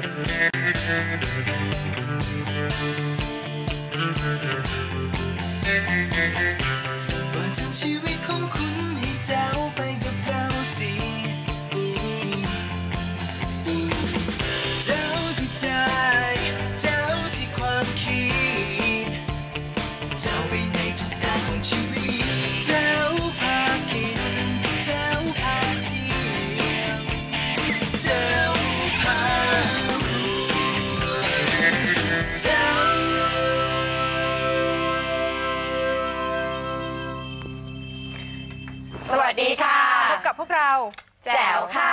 เปิดทางชีวิตของคุณให้เจ้า Tchau! แจ๋วค่ะ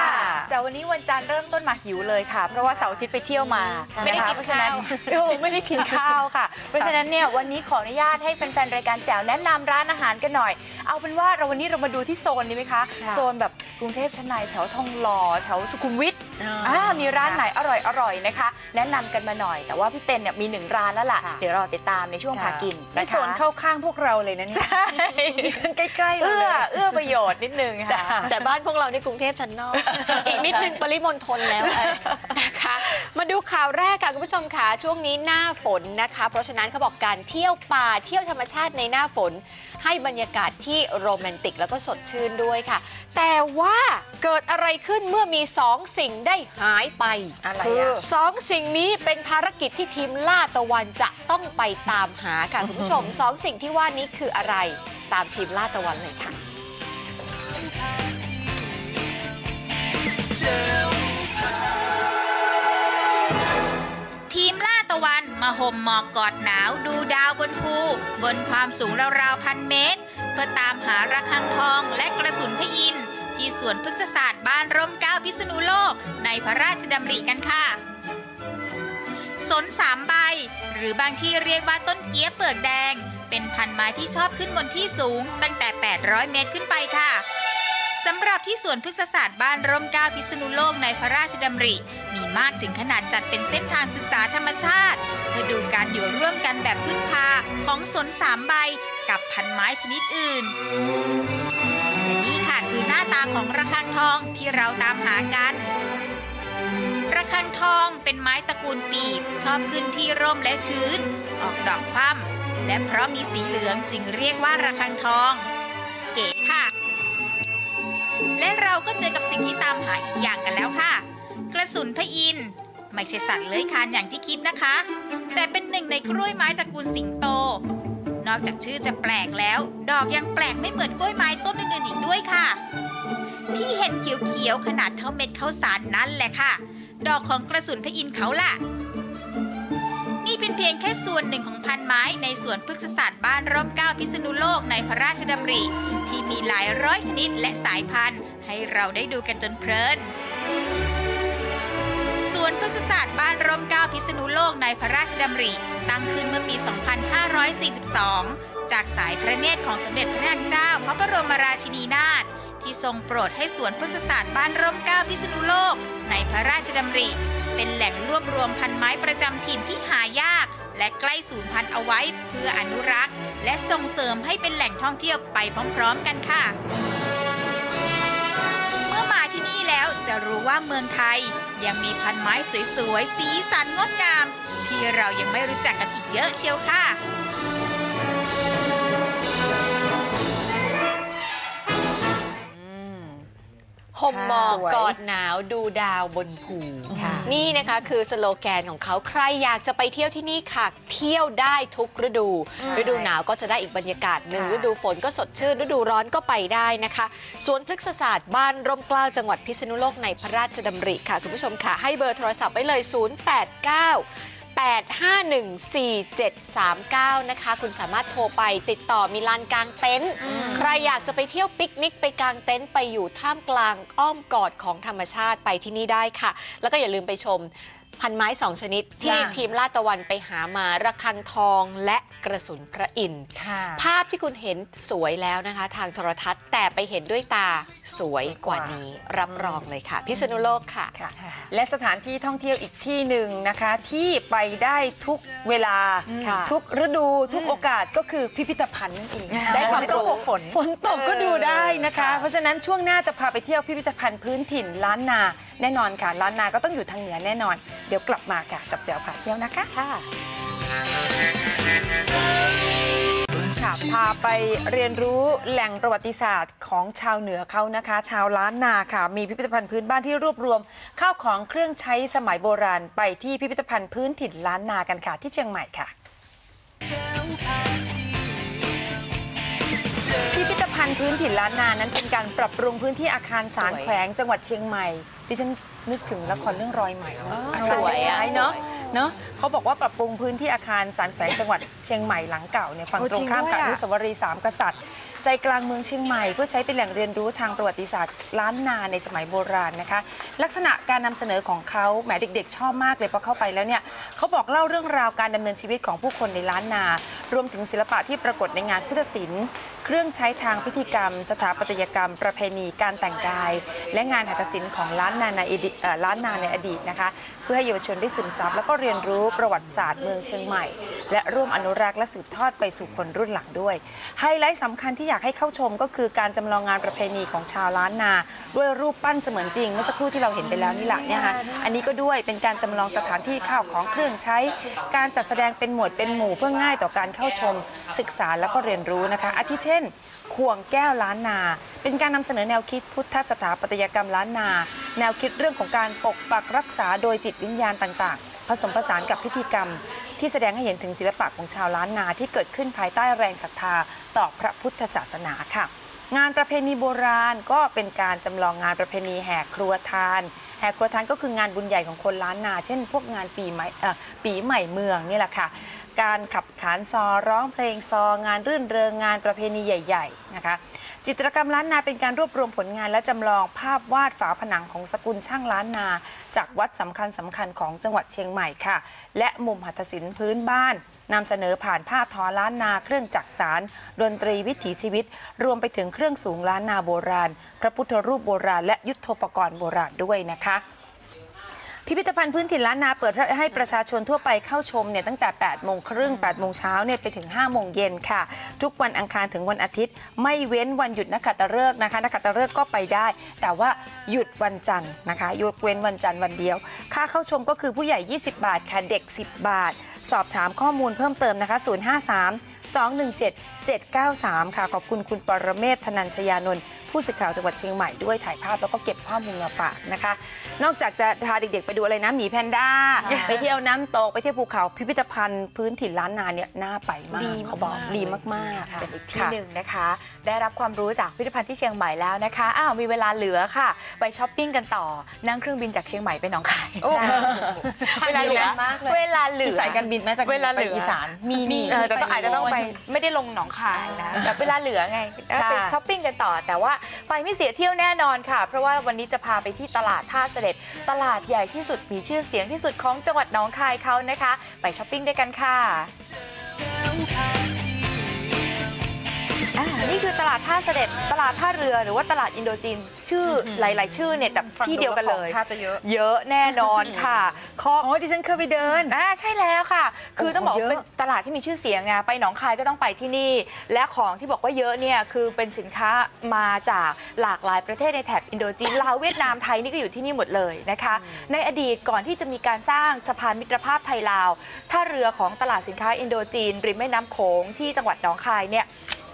แจ๋ววันนี้วันจันทร์เริ่มต้นมาหิวเลยค่ะ เพราะว่าเสาร์อาทิตย์ไปเที่ยวมาไม่ได้ะคะกินเพราะฉะนั้นข้าวโอ้ไม่ได้กินข้าวค่ะ เพราะฉะนั้นเนี่ยวันนี้ขออนุญาตให้แฟนๆรายการแจ๋วแนะนำร้านอาหารกันหน่อย เอาเป็นว่าเราวันนี้เรามาดูที่โซนดีไหมคะค่ะโซนแบบกรุงเทพชั้นในแถวทองหล่อแถวสุขุมวิทอ่าอ่ามีร้านไหนอร่อยอร่อยๆนะคะ แนะนำกันมาหน่อย แต่ว่าพี่เต้นเนี่ยมีหนึ่งร้านแล้วล่ะค่ะเดี๋ยวรอติดตามในช่วงพากินในนะคะโซนเข้าข้างพวกเราเลยนะเนี่ยใช่ใกล้ๆเราเอื้เลอยเอื้อประโยชน์นิดนึงค่ะแต่บ้านพวกเราในกรุงเทพชั้นนอก อีกนิดนึงปริมณฑลแล้วนะคะ มาดูข่าวแรกค่ะคุณผู้ชมค่ะช่วงนี้หน้าฝนนะคะ เพราะฉะนั้นเขาบอกการเที่ยวป่าเที่ยวธรรมชาติในหน้าฝน ให้บรรยากาศที่โรแมนติกแล้วก็สดชื่นด้วยค่ะ แต่ว่าเกิดอะไรขึ้นเมื่อมีสองสิ่งได้หายไปอะไรคือะสองสิ่งนี้เป็นภารกิจที่ทีมล่าตะวันจะต้องไปตามหาค่ะคุณผู้ชมสองสิ่งที่ว่านี้คืออะไร ตามทีมล่าตะวันเลยค่ะ ทีมล่าตะวันมาห่มหมอกกอดหนาวดูดาวบนภู บนความสูงราวๆพันเมตร เพื่อตามหาระฆังทองและกระสุนพระอินทร์ที่สวนพฤกษศาสตร์บ้านร่มเก้าพิษณุโลก ในพระราชดำริกันค่ะ สนสามใบ หรือบางที่เรียกว่าต้นเกี้ยเปลือกแดง เป็นพันไม้ที่ชอบขึ้นบนที่สูงตั้งแต่ 800 เมตรขึ้นไปค่ะ สำหรับที่สวนพฤกษศาสตร์บ้านร่มเก้าพิษณุโลกในพระราชดำริ มีมากถึงขนาดจัดเป็นเส้นทางศึกษาธรรมชาติ เพื่อดูการอยู่ร่วมกันแบบพึ่งพาของสนสามใบกับพันไม้ชนิดอื่นและนี่ค่ะคือหน้าตาของระฆังทองที่เราตามหากันระฆังทองเป็นไม้ตระกูลปีบ ชอบขึ้นที่ร่มและชื้น ออกดอกคว่ำและเพราะมีสีเหลืองจึงเรียกว่าระฆังทอง เก๋ค่ะ และเราก็เจอกับสิ่งที่ตามหาอีกอย่างกันแล้วค่ะ กระสุนพระอินทร์ไม่ใช่สัตว์เลื้อยคลานอย่างที่คิดนะคะ แต่เป็นหนึ่งในกล้วยไม้ตระกูลสิงโต นอกจากชื่อจะแปลกแล้ว ดอกยังแปลกไม่เหมือนกล้วยไม้ต้นอื่นๆอีกด้วยค่ะ ที่เห็นเขียวๆขนาดเท่าเม็ดข้าวสารนั่นแหละค่ะ ดอกของกระสุนพระอินทร์เขาล่ะ นี่เป็นเพียงแค่ส่วนหนึ่งของพันไม้ในสวนพฤกษศาสตร์บ้านร่มเก้าพิษณุโลกในพระราชดำริ ที่มีหลายร้อยชนิดและสายพันธุ์ ให้เราได้ดูกันจนเพลินสวนพฤกษศาสตร์บ้านร่มเก้าพิษณุโลกในพระราชดำริ ตั้งขึ้นเมื่อปี 2542 จากสายพระเนตรของสมเด็จพระนางเจ้า พระบรมราชินีนาถที่ทรงโปรดให้สวนพฤกษศาสตร์บ้านร่มเก้าพิษณุโลกในพระราชดำริ เป็นแหล่งรวบรวมพันไม้ประจำถิ่นที่หายาก และใกล้สูญพันธุ์เอาไว้เพื่ออนุรักษ์ และส่งเสริมให้เป็นแหล่งท่องเที่ยวไปพร้อมๆกันค่ะ เมื่อมาที่นี่แล้วจะรู้ว่าเมืองไทย ยังมีพันไม้สวยๆ สีสันงดงาม ที่เรายังไม่รู้จักกันอีกเยอะเชียวค่ะ มหมอกสวยกอดหนาวดูดาวบนภูค่ะนี่นะคะคือสโลแกนของเขาใครอยากจะไปเที่ยวที่นี่ค่ะ เที่ยวได้ทุกฤดูฤดูหนาวก็จะได้อีกบรรยากาศหนึ่งค่ะฤดูฝนก็สดชื่นฤดูร้อนก็ไปได้นะคะสวนพฤกษศาสตร์บ้านร่มเกล้าจังหวัดพิษณุโลกในพระราชดำริค่ะคุณผู้ชมค่ะให้เบอร์โทรศัพท์ไว้เลย 089 8514739 นะคะ คุณสามารถโทรไปติดต่อมีลานกลางเต็นท์ใครอยากจะไปเที่ยวปิกนิกไปกางเต็นท์ไปอยู่ท่ามกลางอ้อมกอดของธรรมชาติไปที่นี่ได้ค่ะ แล้วก็อย่าลืมไปชม พันไม้สองชนิด ที่จ้ะ ทีมลาดตะวันไปหามาระฆังทองและกระสุนพระอินทร์ ค่ะ ภาพที่คุณเห็นสวยแล้วนะคะ ทางโทรทัศน์แต่ไปเห็นด้วยตาสวยกว่านี้ รับรองเลยค่ะ พิษณุโลกค่ะ ค่ะ และสถานที่ท่องเที่ยวอีกที่หนึ่งนะคะ ที่ไปได้ทุกเวลา ค่ะ ทุกฤดูทุกโอกาสก็คือพิพิธภัณฑ์นั่นเองได้ความรู้ฝน ฝนตกก็ดูได้นะคะ เพราะฉะนั้นช่วงหน้าจะพาไปเที่ยวพิพิธภัณฑ์พื้นถิ่นล้านนา แน่นอนค่ะล้านนาก็ต้องอยู่ทางเหนือแน่นอนเดี๋ยวกลับมาค่ะกับแจวผ่าเที่ยวนะคะค่ะค่ะพาไปเรียนรู้แหล่งประวัติศาสตร์ของชาวเหนือเขานะคะ ชาวล้านนาค่ะ มีพิพิธภัณฑ์พื้นบ้านที่รวบรวม ข้าวของเครื่องใช้สมัยโบราณไปที่พิพิธภัณฑ์พื้นถิ่นล้านนากันค่ะที่เชียงใหม่ค่ะ พิพิธภัณฑ์พื้นถิ่นล้านนานั้นเป็นการปรับปรุงพื้นที่อาคารสารสวยแขวงจังหวัดเชียงใหม่ ดิฉันนึกถึงละครเรื่องรอยใหม่เนอะอาสคารวยอะย้ายๆเนาะสวยเนาะเขาบอกว่าปรับปรุงพื้นที่อาคารสารแขวงจังหวัดเชียงใหม่หลังเก่าเนี่ยฝั่งโอ้ตรงข้ามกับจริงด้วยอะอนุสาวรีย์สามกษัตริย์ ใจกลางเมืองเชียงใหม่ เพื่อใช้เป็นแหล่งเรียนรู้ทางประวัติศาสตร์ล้านนาในสมัยโบราณนะคะ ลักษณะการนำเสนอของเขาแหมเด็ก ๆ ชอบมากเลยพอเข้าไปแล้วเนี่ยเขาบอกเล่าเรื่องราวการดำเนินชีวิตของผู้คนในล้านนา รวมถึงศิลปะที่ปรากฏในงานพุทธศิลป์ เครื่องใช้ทางพิธีกรรม สถาปัตยกรรม ประเพณีการแต่งกาย และงานหัตถศิลป์ของล้านนาในอดีตล้านนาในอดีตนะคะ เพื่อให้เยาวชนได้ซึมซับแล้วก็เรียนรู้ประวัติศาสตร์เมืองเชียงใหม่ และร่วมอนุรักษ์และสืบทอดไปสู่คนรุ่นหลังด้วย ไฮไลท์สำคัญที่อยากให้เข้าชมก็คือการจำลองงานประเพณีของชาวล้านนา ด้วยรูปปั้นเสมือนจริงเมื่อสักครู่ที่เราเห็นไปแล้วนี่แหละเนี่ยค่ะอันนี้ก็ด้วยเป็นการจำลองสถานที่ข้าวของเครื่องใช้ การจัดแสดงเป็นหมวดเป็นหมู่เพื่อง่ายต่อการเข้าชมศึกษาแล้วก็เรียนรู้นะคะอาทิเช่น ควงแก้วล้านนา เป็นการนำเสนอแนวคิดพุทธสถาปัตยกรรมล้านนา แนวคิดเรื่องของการปกปักรักษาโดยจิตวิญญาณต่างๆ ผสมผสานกับพิธีกรรม ที่แสดงให้เห็นถึงศิลปะของชาวล้านนาที่เกิดขึ้นภายใต้แรงศรัทธาต่อพระพุทธศาสนาค่ะงานประเพณีโบราณก็เป็นการจำลองงานประเพณีแห่ครัวทาน แห่ครัวทานก็คืองานบุญใหญ่ของคนล้านนา เช่น พวกงานปีใหม่ปีใหม่เมืองนี่แหละค่ะ การขับขานซอร้องเพลงซองานรื่นเริงงานประเพณีใหญ่ ๆ นะคะ จิตรกรรมล้านนาเป็นการรวบรวมผลงานและจำลองภาพวาดฝาผนังของสกุลช่างล้านนา จากวัดสำคัญสำคัญของจังหวัดเชียงใหม่ค่ะ และมุมหัตถศิลป์พื้นบ้านนำเสนอผ่านผ้าทอล้านนาเครื่องจักสารดนตรีวิถีชีวิต รวมไปถึงเครื่องสูงล้านนาโบราณ พระพุทธรูปโบราณ และยุทธปกรณ์โบราณด้วยนะคะ พิพิธภัณฑ์พื้นถิ่นล้านนาเปิดให้ประชาชนทั่วไปเข้าชมเนี่ยตั้งแต่ 8 โมงครึ่ง 8 โมงเช้าเนี่ยไปถึง 5 โมงเย็นค่ะ ทุกวันอังคารถึงวันอาทิตย์ ไม่เว้นวันหยุดนักขัตฤกษ์นะคะนักขัตฤกษ์ก็ไปได้ แต่ว่าหยุดวันจันทร์นะคะยุดเว้นวันจันทร์วันเดียว ค่าเข้าชมก็คือผู้ใหญ่ 20 บาทค่ะเด็ก 10 บาท สอบถามข้อมูลเพิ่มเติมนะคะ 053 217 793 ค่ะขอบคุณคุณปรเมศธนัญชยานนท์ ผู้สื่อข่าวจังหวัดเชียงใหม่ด้วยถ่ายภาพแล้วก็เก็บข้อมูลมาฝากนะคะ นอกจากจะพาเด็กๆ ไปดูอะไรนะหมีแพนด้า ไปเที่ยวน้ำตก ไปเที่ยวภูเขาพิพิธภัณฑ์พื้นถิ่นล้านนาเนี่ยน่าไปมากดีเขาบอกมากๆดีมากๆเป็นอีกที่ค่ะหนึ่งนะคะ ได้รับความรู้จากพิพิธภัณฑ์ที่เชียงใหม่แล้วนะคะอ้าวมีเวลาเหลือค่ะ ไปช้อปปิ้งกันต่อนั่งเครื่องบินจากเชียงใหม่ไปหนองคายโอ้นะเวลาเหลือมากเลยเวลาเหลือมีสายการบินไหมจากเวลาเหลือไปอีสานมีนี่เออแต่ต้องอาจจะต้องไปไม่ได้ลงหนองคายนะแต่เวลาเหลือไงค่ะไปช้อปปิ้งกันต่อแต่ว่าไปไม่เสียเที่ยวแน่นอนค่ะ เพราะว่าวันนี้จะพาไปที่ตลาดท่าเสด็จ ตลาดใหญ่ที่สุดมีชื่อเสียงที่สุดของจังหวัดหนองคายเขานะคะ ไปช้อปปิ้งด้วยกันค่ะ อ่านี่คือตลาดท่าเสด็จตลาดท่าเรือหรือว่าตลาดอินโดจีน ชื่อหลาย ๆ ชื่อเนี่ยแต่ที่เดียวกันเลยภาพจะเยอะ เยอะแน่นอนค่ะข้ออ๋อดิฉันเคยไปเดินอ่าใช่แล้วค่ะ คือโอ้โหต้องบอกเยอะเป็นตลาดที่มีชื่อเสียงไงไปหนองคายก็ต้องไปที่นี่ และของที่บอกว่าเยอะเนี่ยคือเป็นสินค้ามาจากหลากหลายประเทศในแถบอินโดจีนลาวเวียดนามไทยนี่ก็อยู่ที่นี่หมดเลยนะคะ ในอดีตก่อนที่จะมีการสร้างสะพานมิตรภาพไทยลาวท่าเรือของตลาดสินค้าอินโดจีนริมแม่น้ำโขงที่จังหวัดหนองคายเนี่ย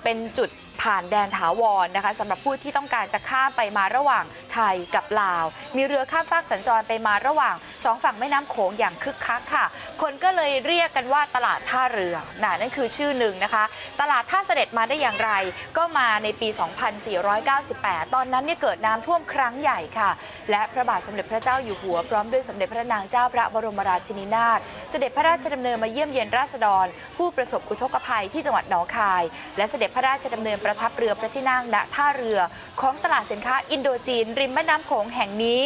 เป็นจุดผ่านแดนถาวรนะคะสำหรับผู้ที่ต้องการจะข้ามไปมาระหว่าง ไทยกับลาว มีเรือข้ามฟากสัญจรไปมาระหว่างสองฝั่งแม่น้ำโขงอย่างคึกคักค่ะ คนก็เลยเรียกกันว่าตลาดท่าเรือน่ะนั่นคือชื่อหนึ่งนะคะ ตลาดท่าเสด็จมาได้อย่างไร ก็มาในปี 2498 ตอนนั้นเนี่ยเกิดน้ำท่วมครั้งใหญ่ค่ะ และพระบาทสมเด็จพระเจ้าอยู่หัวพร้อมด้วยสมเด็จพระนางเจ้าพระบรมราชินีนาถเสด็จพระราชดำเนินมาเยี่ยมเยียนราษฎร ผู้ประสบอุทกภัยที่จังหวัดหนองคาย และเสด็จพระราชดำเนินประทับเรือพระที่นั่งณท่าเรือของตลาดสินค้าอินโดจีนริมแม่น้ำโขงแห่งนี้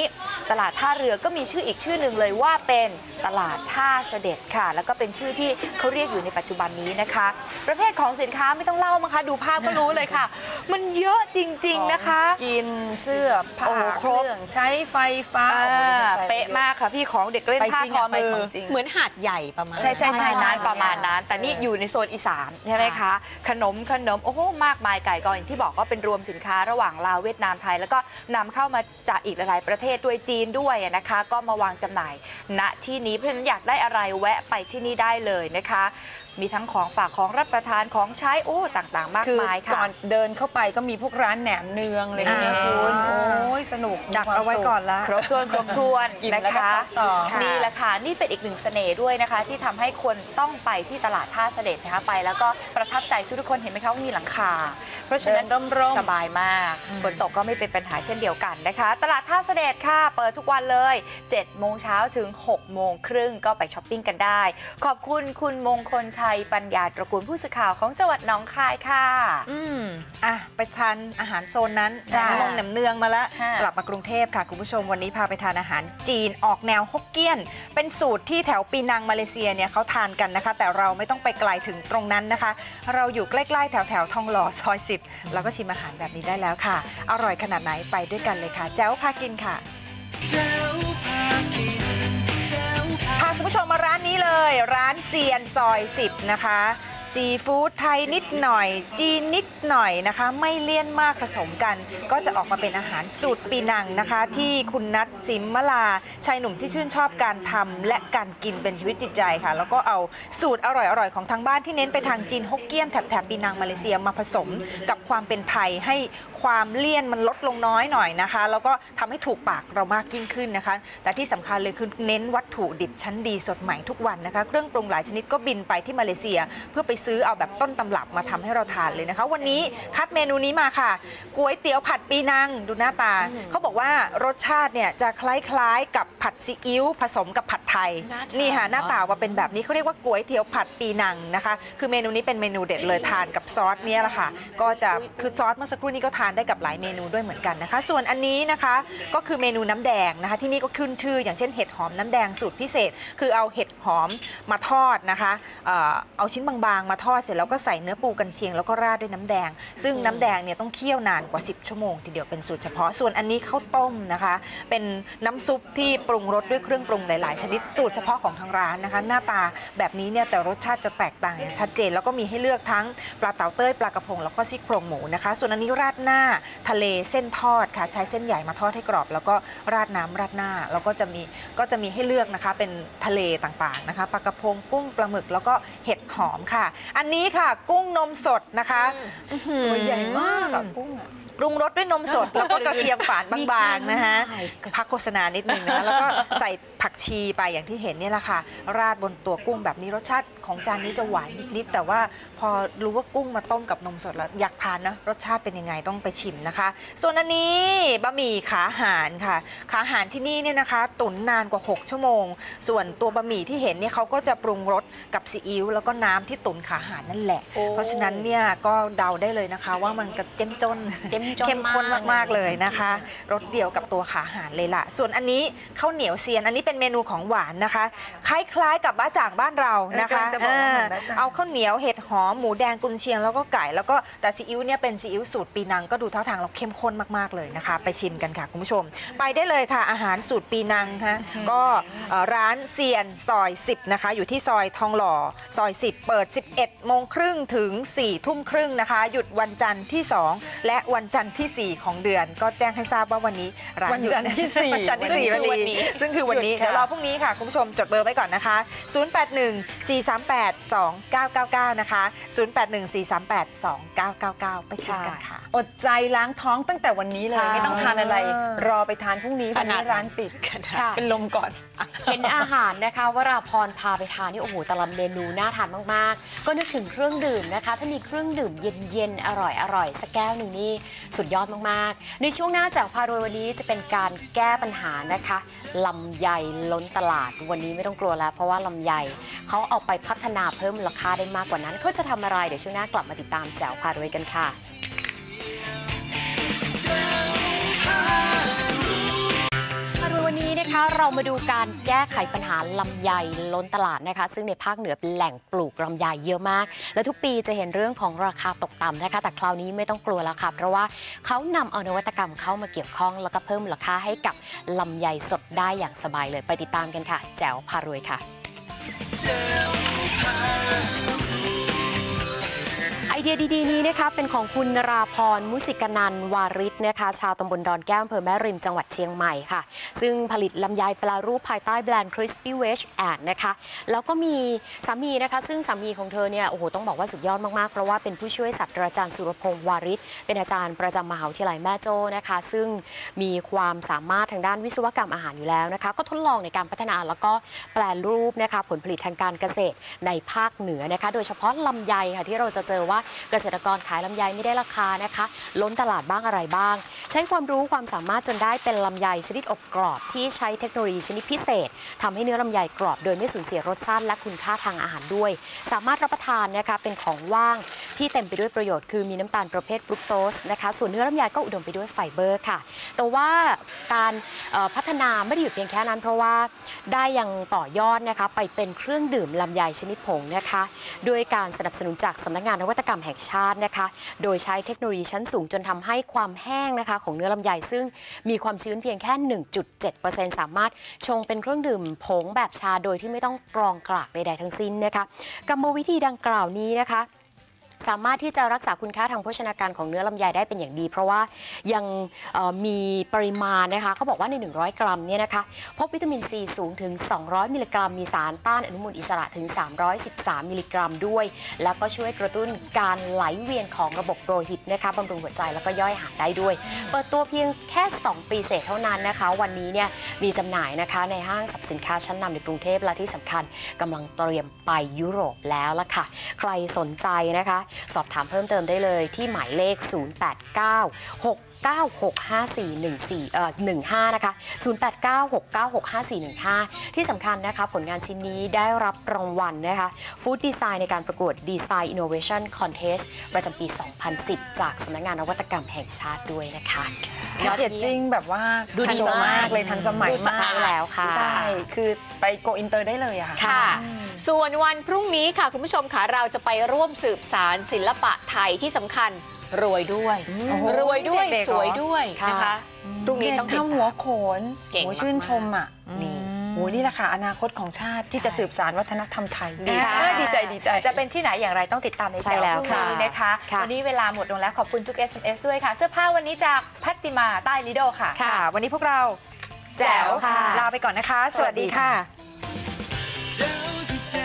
ตลาดท่าเรือก็มีชื่ออีกชื่อหนึ่งเลยว่าเป็นตลาดท่าเสด็จค่ะ แล้วก็เป็นชื่อที่เขาเรียกอยู่ในปัจจุบันนี้นะคะ ประเภทของสินค้าไม่ต้องเล่ามั้งคะ ดูภาพก็รู้เลยค่ะ มันเยอะจริง ๆนะคะ กินเสื้อผ้าโอ้โหคเครบ รื่องใช้ไฟฟ้าอ่าโอ้โหดิฉันไเป๊ะมากค่ะพี่ของเด็กเล่นไปผ้าจริงทออะไปมืขอ องจริง เหมือนหาดใหญ่ประมาณ ใช่ใช่ใช่ประมาณใช่นั้นประมาณนั้น แต่นี่อยู่ในโซนอีสานใช่ไหมคะ ขนมขนม โอ้โห มากมายไก่กองอย่างที่บอกว่าเป็นรวมสินค้าระหว่างลาวเวียดนามไทย แล้วก็นำเข้าามาจากอีกหลาย ๆ ประเทศด้วยจีนด้วยนะคะ ก็มาวางจำหน่ายณที่นี้เพราะฉะนั้นอยากได้อะไรแวะไปที่นี่ได้เลยนะคะ มีทั้งของฝากของรับประทานของใช้โอ้ต่างๆ มากคือมายก่ค่ะอนเดินเข้าไปก็มีพวกร้านแหนมเนืองอะไรอย่างเงี้ยอ่าคุณโอ้ยสนุกดักเอาไว้ก่อนละครบถ้วนครบถ้วนอิ่มนะแล้วก็คะช็อปต่อค่ะนี่แหละค่ะนี่เป็นอีกหนึ่งเสน่ห์ด้วยนะคะ ที่ทำให้คนต้องไปที่ตลาดท่าเสด็จนะคะไป แล้วก็ประทับใจทุกๆคนเห็นไหมคะว่ามีหลังคา เพราะฉะนั้นเดินร่มๆสบายมากฝนตกก็ไม่เป็นปัญหาเช่นเดียวกันนะคะ ตลาดท่าเสด็จค่ะ เปิดทุกวันเลย7โมงเช้าถึง6โมงครึ่งก็ไปช้อปปิ้งกันได้ ขอบคุณคุณมงคลชัยปัญญาตระกูลผู้สื่อข่าวของจังหวัดหนองคายค่ะ อืมอะไปทานอาหารโซนนั้นจ้าลงแหนมเนืองมาแล้วค่ะกลับมากรุงเทพค่ะ คุณผู้ชมวันนี้พาไปทานอาหารจีนออกแนวฮกเกี้ยน เป็นสูตรที่แถวปีนังมาเลเซียเนี่ยเขาทานกันนะคะ แต่เราไม่ต้องไปไกลถึงตรงนั้นนะคะ เราอยู่ใกล้ๆแถวแถวๆทองหล่อซอย10เราก็ชิมอาหารแบบนี้ได้แล้วค่ะ อร่อยขนาดไหนไปด้วยกันเลยค่ะ แจ้วพากินค่ะ เจ้าพากินเจ้า พาคุณผู้ชมมาร้านนี้เลย ร้านเซียนซอย10นะคะซีฟู้ดไทยนิดหน่อย จีนนิดหน่อยนะคะ ไม่เลี่ยนมากผสมกัน ก็จะออกมาเป็นอาหารสูตรปีนังนะคะ ที่คุณนัทสิมมลาชายหนุ่มที่ชื่นชอบการทำและการกินเป็นชีวิตจิตใจค่ะ แล้วก็เอาสูตรอร่อยๆ ของทางบ้านที่เน้นไปทางจีนฮกเกี้ยนแถบๆปีนังมาเลเซียมาผสมกับความเป็นไทยให้ ความเลี่ยนมันลดลงน้อยหน่อยนะคะ แล้วก็ทำให้ถูกปากเรามากยิ่งขึ้นนะคะแต่ที่สำคัญเลยคือเน้นวัตถุดิบชั้นดีสดใหม่ทุกวันนะคะ เครื่องปรุงหลายชนิดก็บินไปที่มาเลเซีย เพื่อไปซื้อเอาแบบต้นตำรับมาทำให้เราทานเลยนะคะ วันนี้คัดเมนูนี้มาค่ะก๋วยเตี๋ยวผัดปีนังดูหน้าตา เขาบอกว่ารสชาติเนี่ยจะคล้ายๆกับผัดซีอิ๊วผสมกับผัดไทยน่าทานนี่ค่ะหน้าตาว่าเป็นแบบนี้เขาเรียกว่าก๋วยเตี๋ยวผัดปีนังนะคะ คือเมนูนี้เป็นเมนูเด็ดเลยทานกับซอสเนี่ยแหละค่ะ ก็จะคือซอสเมื่อสักครู่นี้ก็ทานได้กับหลายเมนูด้วยเหมือนกันนะคะ ส่วนอันนี้นะคะก็คือเมนูน้ำแดงนะคะ ที่นี่ก็ขึ้นชื่อ อย่างเช่นเห็ดหอมน้ำแดงสูตรพิเศษ คือเอาเห็ดหอมมาทอดนะคะเอาชิ้นบางๆ มาทอดเสร็จแล้วก็ใส่เนื้อปูกันเชียงแล้วก็ราดด้วยน้ำแดง ซึ่งน้ำแดงเนี่ยต้องเคี่ยวนานกว่า 10 ชั่วโมงทีเดียวเป็นสูตรเฉพาะส่วนอันนี้ข้าวต้มนะคะ เป็นน้ำซุปที่ปรุงรสด้วยเครื่องปรุงหลายๆ ชนิดสูตรเฉพาะของทางร้านนะคะ หน้าตาแบบนี้เนี่ยแต่รสชาติจะแตกต่างอย่างชัดเจน แล้วก็มีให้เลือกทั้งปลาเต่าเต้ยปลากระพงแล้วก็ซี่โครงหมูนะคะ ส่วนอันนี้ราดหน้าทะเลเส้นทอดค่ะ ใช้เส้นใหญ่มาทอดให้กรอบ แล้วก็ราดน้ำราดหน้า แล้วก็จะมีก็จะมีให้เลือกนะคะ เป็นทะเลต่างๆนะคะปลากระพงกุ้งปลาหมึกแล้วก็เห็ดหอมค่ะ อันนี้ค่ะ กุ้งนมสดนะคะอื้อหือตัวใหญ่มากอะกุ้งอะ ปรุงรสด้วยนมสด แล้วก็กระเทียมฝานบางๆนะคะพักโฆษณานิดนึงนะคะแล้วก็ใส่ผักชีไปอย่างที่เห็นเนี่ยแหละค่ะ ราดบนตัวกุ้งแบบนี้รสชาติของจานนี้จะหวานนิดๆแต่ว่าพอรู้ว่ากุ้งมาต้มกับนมสดแล้วอยากทานนะรสชาติเป็นยังไงต้องไปชิมนะคะ ส่วนอันนี้บะหมี่ขาห่านค่ะ ขาห่านที่นี่เนี่ยนะคะ ตุ๋นนานกว่า 6 ชั่วโมง ส่วนตัวบะหมี่ที่เห็นเนี่ยเขาก็จะปรุงรสกับซีอิ๊วแล้วก็น้ำที่ตุ๋นขาห่านนั่นแหละโอ้เพราะฉะนั้นเนี่ยก็เดาได้เลยนะคะ ว่ามันก็เจ้มจนเจ้มจนเข้มข้นมากมากๆเลยนะคะรสเดียวกับตัวขาหารเลยล่ะ ส่วนอันนี้ข้าวเหนียวเซียน อันนี้เป็นเมนูของหวานนะคะ คล้ายๆกับบ้าจ่างบ้านเรานะคะเออกำลังจะบอกว่าเหมือนเออบ้าจ่างเอาข้าวเหนียวเห็ดหอมหมูแดงกุนเชียงแล้วก็ไก่ แล้วก็แต่ซีอิ๊วเนี่ยเป็นซีอิ๊วสูตรปีนังก็ดูท่าทางเราเข้มข้นมากๆเลยนะคะ ไปชิมกันค่ะคุณผู้ชม ไปได้เลยค่ะ อาหารสูตรปีนังค่ะก็เอ่อร้านเซียนซอย 10 นะคะ อยู่ที่ซอยทองหล่อซอย 10 เปิด 11โมงครึ่งถึง4ทุ่มครึ่งนะคะ หยุดวันจันทร์ที่ 2 และวันจันทร์ที่ 4 ของเดือน ก็แจ้งให้ทราบว่าวันนี้ร้านวันหยุดจันทร์ที่สี่วันจันทร์ที่สี่ซึ่งคือวันนี้ ซึ่งคือวันนี้หยุดค่ะเดี๋ยวรอพรุ่งนี้ค่ะ คุณผู้ชมจดเบอร์ไว้ก่อนนะคะ 0814382999 นะคะ 0814382999 ไปชิมกันค่ะ อดใจล้างท้องตั้งแต่วันนี้เลใช่ยไม่ต้องทานอะไร รอไปทานพรุ่งนี้ขวันนานี้ดนั้นร้านปิดขนาดค่ะเป็นลมก่อน เห็นอาหารนะคะวราพรพาไปทานนี่โอ้โหแต่ละเมนูน่าทานมากๆ ก็นึกถึงเครื่องดื่มนะคะ ถ้ามีเครื่องดื่มเย็นๆอร่อยๆสักแก้วหนึ่งนี่สุดยอดมาก ๆ ในช่วงหน้าจากพารวยวันนี้จะเป็นการแก้ปัญหานะคะลำไยล้นตลาดวันนี้ไม่ต้องกลัวแล้ว เพราะว่าลำไยเขาเอาไปพัฒนาเพิ่มมูลค่าได้มากกว่านั้นเขาจะทำอะไรเดี๋ยวช่วงหน้ากลับมาติดตามแจ๋วพารวยกันค่ะ คะเรามาดูการแก้ไขปัญหาลำไยล้นตลาดนะคะ ซึ่งในภาคเหนือเป็นแหล่งปลูกลำไยเยอะมาก และทุกปีจะเห็นเรื่องของราคาตกต่ำนะคะ แต่คราวนี้ไม่ต้องกลัวแล้วค่ะ เพราะว่าเขานำเอานวัตกรรมเข้ามาเกี่ยวข้อง แล้วก็เพิ่มมูลค่าให้กับลำไยสดได้อย่างสบายเลยไปติดตามกันค่ะ แจ๋วพารวยค่ะ ดียดีๆนี้นะคะเป็นของคุณนราพรมุสิกนันวาริศนะคะชาวตำบลดอนแก้วอำเภอแม่ริมจังหวัดเชียงใหม่ค่ะ ซึ่งผลิตลำไยแปลรูปภายใต้แบรนด์ Crispy Veg and นะคะแล้วก็มีสามีนะคะ ซึ่งสามีของเธอเนี่ยโอ้โหต้องบอกว่าสุดยอดมากๆ เพราะว่าเป็นผู้ช่วยศาสตราจารย์สุรพงษ์วาริศเป็นอาจารย์ประจำมหาวิทยาลัยแม่โจ้นะคะ ซึ่งมีความสามารถทางด้านวิศวกรรมอาหารอยู่แล้วนะคะ ก็ทดลองในการพัฒนาแล้วก็แปลรูปนะคะผลผลิตทางการเกษตรในภาคเหนือนะคะ โดยเฉพาะลำไยค่ะที่เราจะเจอว่าเกษตรกรขายลำไยไม่ได้ราคานะคะ ล้นตลาดบ้างอะไรบ้าง ใช้ความรู้ความสามารถจนได้เป็นลำไยชนิดอบกรอบที่ใช้เทคโนโลยีชนิดพิเศษทำให้เนื้อลำไยกรอบโดยไม่สูญเสียรสชาติและคุณค่าทางอาหารด้วย สามารถรับประทานนะคะเป็นของว่าง ที่เต็มไปด้วยประโยชน์คือมีน้ำตาลประเภทฟรุกโตสนะคะส่วนเนื้อลำไยก็อุดมไปด้วยไฟเบอร์ค่ะ แต่ว่าการพัฒนาไม่ได้หยุดเพียงแค่นั้น เพราะว่าได้ยังต่อยอดนะคะไปเป็นเครื่องดื่มลำไยชนิดผงนะคะโดยการสนับสนุนจากสำนักงานนวัตกรรมแห่งชาตินะคะ โดยใช้เทคโนโลยีชั้นสูงจนทำให้ความแห้งนะคะของเนื้อลำไยซึ่งมีความชื้นเพียงแค่ 1.7%สามารถชงเป็นเครื่องดื่มผงแบบชาโดยที่ไม่ต้องกรองกลากใดๆทั้งสิ้นนะคะกรรมวิธีดังกล่าวนี้นะคะ สามารถที่จะรักษาคุณค่าทางโภชนาการของเนื้อลำไยได้เป็นอย่างดี เพราะว่ายังมีปริมาณนะคะเขาบอกว่าใน 100 กรัมเนี่ยนะคะพบวิตามินซีสูงถึง 200 มิลลิกรัม มีสารต้านอนุมูลอิสระถึง 313 มิลลิกรัมด้วย แล้วก็ช่วยกระตุ้นการไหลเวียนของระบบโลหิตนะคะบำรุงหัวใจแล้วก็ย่อยอาหารได้ด้วย เปิดตัวเพียงแค่ 2 ปีเศษเท่านั้นนะคะ วันนี้เนี่ยมีจำหน่ายนะคะในห้างสรรพสินค้าชั้นนำในกรุงเทพและที่สำคัญกำลังเตรียมไปยุโรปแล้วล่ะค่ะ ใครสนใจนะคะสอบถามเพิ่มเติมได้เลยที่หมายเลข 089 6 96541เอ่อ15 นะคะ 0896965415 ที่สำคัญนะคะ ผลงานชิ้นนี้ได้รับรางวัลนะคะฟู้ดดีไซน์ในการประกวด Design Innovation Contest ประจำปี 2010 จากสำนักงานนวัตกรรมแห่งชาติด้วยนะคะแพคเกจจิ้งแบบว่าดูดีทันสมากมากเลยทันสมัยดูสะมาอาดกแล้วค่ะ ใช่ คือไปโกอินเตอร์ได้เลยอะค่ะ ค่ะ ส่วนวันพรุ่งนี้ค่ะ คุณผู้ชมค่ะเราจะไปร่วมสืบสารศิลปะไทยที่สำคัญ รวยด้วยโอ้โหรวยด้วยเด็กๆเหรอ สวยด้วยนะคะค่ะพรุ่งนี้ต้องติดเก่ตามหัวโขนเก่งโหมากๆชื่นชมอะนี่โหนี่แหละค่ะอนาคตของชาติที่จะสืบสารวัฒนธรรมไทยดีค่ะเออดีใจดีใจ จะเป็นที่ไหนอย่างไรต้องติดตามในใช่แถวแล้วพรุ่งนี้ค่ะนะคะ ค่ะ วันนี้เวลาหมดลงแล้วขอบคุณทุก SMS ด้วยค่ะ เสื้อผ้าวันนี้จากพัตติมาใต้ลิโดค่ะ ค่ะ วันนี้พวกเราแจ๋วค่ะ ลาไปก่อนนะคะ สวัสดีค่ะ เจ้าที่ใจ